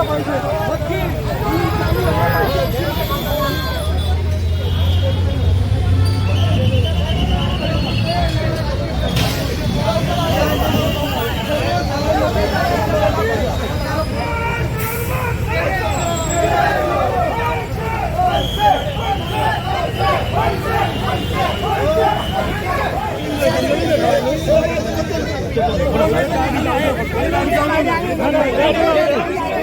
झालं पाहिजे नक्की चालू व्हायला पाहिजे Thank you.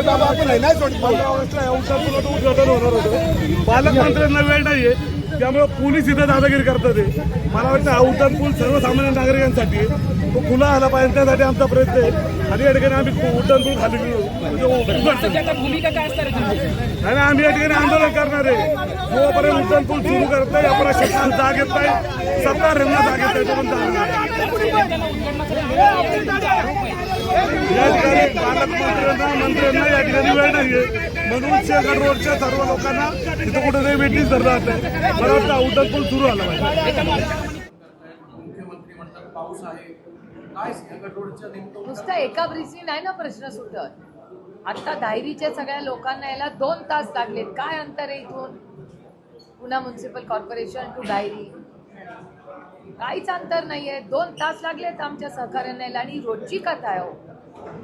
बाबा आपण आहे नाही उद्घाटन होणार होतं पालकमंत्र्यांना वेळ नाहीये त्यामुळे पोलीस इथं दादागिरी करतात मला वाटतं हा उड्डाण पूल सर्वसामान्य नागरिकांसाठी आहे. तो खुला आला पाहिजे त्यासाठी आमचा प्रयत्न आहे. आणि या ठिकाणी आम्ही उड्डाण पूल खाली भूमिका काय असणार आहे आणि आम्ही या ठिकाणी आंदोलन करणार आहे. जोपर्यंत उड्डाण पूल सुरू करत नाही या प्रशासनाला जाग येत नाही. सत्ताधाऱ्यांना जाग येत नाही नाही. या ठिकाणी पालकमंत्र्यांना मंत्र्यांना या ठिकाणी वेळ नाहीये म्हणून शेखर रोडच्या सर्व लोकांना तिथं कुठेतरी वेटिंग धरलं जाते मला वाटतं उड्डाण पूल सुरू आला पाहिजे. मुख्यमंत्री म्हणतात पाऊस आहे. नुसतं एका ब्रिजनी नाही ना प्रश्न सुटत आता धायरीच्या सगळ्या लोकांना याला दोन तास लागलेत. काय अंतर आहे इथून? पुन्हा म्युन्सिपल कॉर्पोरेशन टू डायरी काहीच अंतर नाहीये. दोन तास लागलेत आमच्या सहकार्यांना यायला आणि रोजची कथा आहे हो.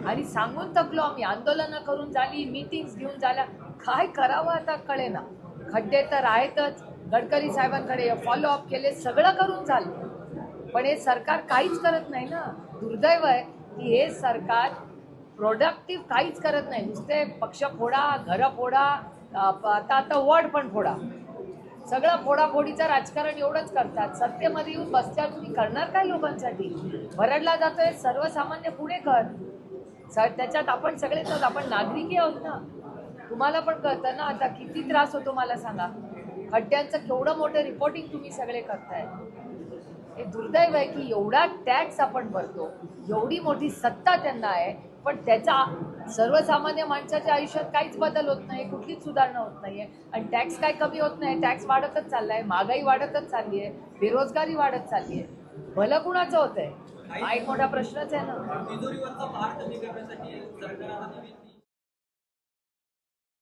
आणि सांगून थकलो आम्ही. आंदोलनं करून झाली मीटिंग्स घेऊन झाल्या. काय करावं आता कळेना. खड्डे तर आहेतच. गडकरी साहेबांकडे फॉलोअप केले. सगळं करून झालं. पण हे सरकार काहीच करत नाही ना. दुर्दैव आहे की हे सरकार प्रोडक्टिव्ह काहीच करत नाही. नुसते पक्ष फोडा घरं फोडा आता आता वॉर्ड पण फोडा. सगळं फोडाफोडीचं राजकारण एवढंच करतात. सत्तेमध्ये येऊन बसत्या तुम्ही करणार काय लोकांसाठी? भरडला जातोय सर्वसामान्य पुढे कर. सर त्याच्यात आपण सगळेच आहोत आपण नागरिकही आहोत ना. तुम्हाला पण कळतं ना आता किती त्रास होतो मला सांगा. खड्ड्यांचं केवढं मोठं रिपोर्टिंग तुम्ही सगळे करताय. हे दुर्दैव आहे की एवढा टॅक्स आपण भरतो. एवढी मोठी सत्ता त्यांना आहे पण त्याचा सर्वसामान्य माणसाच्या आयुष्यात काहीच बदल होत नाही कुठलीच सुधारणा होत नाहीये. आणि टॅक्स काय कमी होत नाही टॅक्स वाढतच चाललाय महागाई वाढतच चालली आहे बेरोजगारी वाढत चालली आहे. भलं कुणाचं होतं आहे हा एक मोठा प्रश्नच आहे ना.